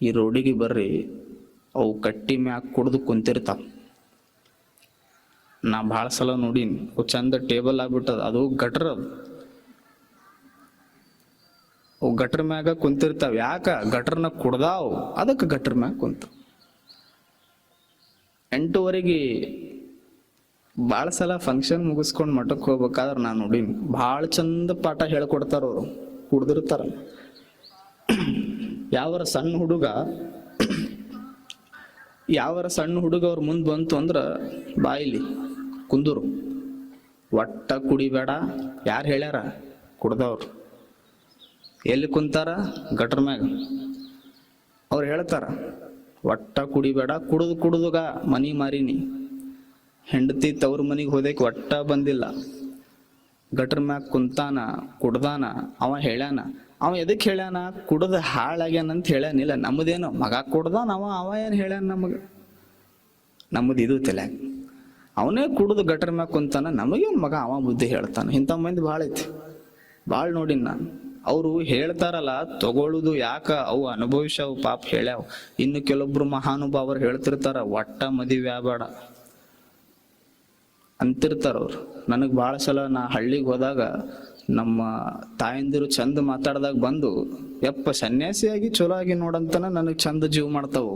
ಈ ರೋಡಿಗೆ ಬರ್ರಿ, ಅವು ಕಟ್ಟಿ ಮ್ಯಾಗ ಕುಡ್ದು ಕುಂತಿರ್ತಾವ. ನಾ ಭಾಳ ಸಲ ನೋಡೀನಿ, ಅವು ಚಂದ ಟೇಬಲ್ ಆಗ್ಬಿಟ್ಟದ, ಅದು ಗಟ್ರ ಅದು. ಅವು ಗಟ್ರ ಮ್ಯಾಗ ಕುಂತಿರ್ತಾವ, ಯಾಕ? ಗಟ್ರನ ಕುಡ್ದಾವ್, ಅದಕ್ಕೆ ಗಟ್ರ ಮ್ಯಾಗ ಕುಂತ. ಎಂಟುವರೆಗೆ ಭಾಳ ಸಲ ಫಂಕ್ಷನ್ ಮುಗಿಸ್ಕೊಂಡು ಮಠಕ್ಕೆ ಹೋಗ್ಬೇಕಾದ್ರೆ ನಾನು ನೋಡೀನಿ, ಭಾಳ ಚಂದ ಪಾಠ ಹೇಳ್ಕೊಡ್ತಾರ ಅವರು, ಕುಡ್ದಿರ್ತಾರ. ಯಾವರ ಸಣ್ಣ ಹುಡುಗ, ಯಾವರ ಸಣ್ಣ ಹುಡುಗ ಅವ್ರ ಮುಂದೆ ಬಂತು ಅಂದ್ರ ಬಾಯಿಲಿ ಕುಂದೂರು. ಒಟ್ಟ ಕುಡಿಬೇಡ, ಯಾರು ಹೇಳ್ಯಾರ? ಕುಡ್ದವ್ರು. ಎಲ್ಲಿ ಕುಂತಾರ? ಗಟ್ರ ಮ್ಯಾಗ. ಅವ್ರು ಹೇಳ್ತಾರ, ಒಟ್ಟ ಕುಡಿಬೇಡ, ಕುಡಿದು ಕುಡಿದುಗ ಮನಿ ಮಾರಿನಿ. ಹೆಂಡತಿ ತವ್ರ ಮನಿಗೆ ಹೋದಕ್ಕೆ ಒಟ್ಟ ಬಂದಿಲ್ಲ. ಗಟ್ರ ಮ್ಯಾಗ ಕುಂತಾನ, ಕುಡ್ದಾನ, ಅವ ಹೇಳ್ಯಾನ. ಅವ ಎದಕ್ ಹೇಳ್ಯಾನ? ಕುಡ್ದ ಹಾಳಾಗ್ಯಾನಂತ ಹೇಳ್ಯಾನಿಲ್ಲ ನಮ್ಮದೇನು ಮಗ ಕುಡ್ದಾನ ಅವ ಅವ ಏನ್ ಹೇಳ್ಯಾನ ನಮಗ? ನಮ್ಮದು ಇದು ತಲೆ ಅವನೇ ಕುಡ್ದು ಗಟ್ರ ಮ್ಯಾಗ ಕುಂತಾನ, ನಮಗೇನ್ ಮಗ ಅವ ಬುದ್ಧಿ ಹೇಳ್ತಾನ? ಇಂಥ ಮಂದಿ ಭಾಳ ಐತಿ. ಭಾಳ ನೋಡಿನ್ ನಾನು. ಅವರು ಹೇಳ್ತಾರಲ್ಲ, ತಗೊಳುದು ಯಾಕ? ಅವು ಅನುಭವಿಸವು ಪಾಪ ಹೇಳ್ಯಾವ. ಇನ್ನು ಕೆಲವೊಬ್ರು ಮಹಾನುಭಾವರು ಹೇಳ್ತಿರ್ತಾರ, ಒಟ್ಟ ಮದುವೆ ಆಗ್ಬೇಡ. ಅಂತಿರ್ತಾರ ಅವ್ರು. ನನಗೆ ಭಾಳ ಸಲ ನಾ ಹಳ್ಳಿಗೆ ಹೋದಾಗ ನಮ್ಮ ತಾಯಂದಿರು ಚಂದ ಮಾತಾಡ್ದಾಗ ಬಂದು, ಯಪ್ಪ ಸನ್ಯಾಸಿಯಾಗಿ ಚಲೋ ಆಗಿ ನೋಡಂತನ ನನಗೆ ಚಂದ ಜೀವ ಮಾಡ್ತಾವು.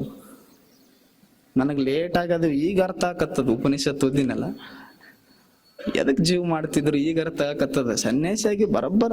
ನನಗೆ ಲೇಟ್ ಆಗದು ಈಗ ಅರ್ಥ ಆಕತ್ತದ ಉಪನಿಷತ್ ಓದಿನಲ್ಲ. ಎದಕ್ ಜೀವ ಮಾಡ್ತಿದ್ರು ಈಗ ಅರ್ಥ ಆಕತ್ತದ? ಸನ್ಯಾಸಿಯಾಗಿ ಬರಬ್ಬರ